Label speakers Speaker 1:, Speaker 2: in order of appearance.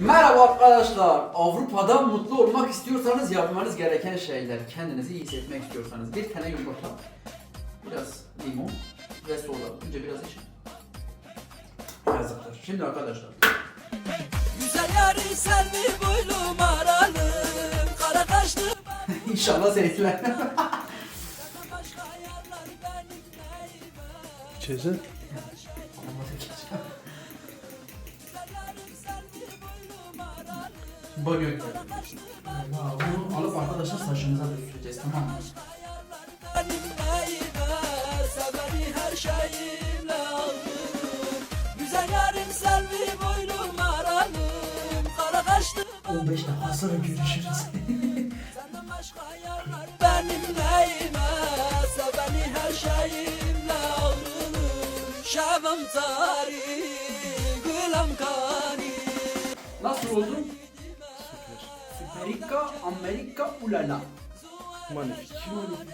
Speaker 1: Merhaba arkadaşlar. Avrupa'da mutlu olmak istiyorsanız yapmanız gereken şeyler. Kendinizi iyi hissetmek istiyorsanız. Bir tane yumurta, biraz limon ve soda. Önce biraz için. Yazıktır. Şimdi arkadaşlar.
Speaker 2: Güzel yarı selvi boylum aralım Kara kaşlı
Speaker 1: İnşallah seyirciler.
Speaker 2: başka aralım
Speaker 1: Banyo Bunu alıp arkadaşlar saçımıza dökeceğiz tamam mı?
Speaker 2: Güzel yarım selvi boylum aralım Kara kaşlı
Speaker 1: 15 dakika sonra görüşürüz.
Speaker 2: Senden başka yerler benim neyime Seveni her şeyimle aldım Şevim tari Gülüm kani
Speaker 1: Nasıl oldu? America,
Speaker 3: America,
Speaker 2: oulala. Magnifique.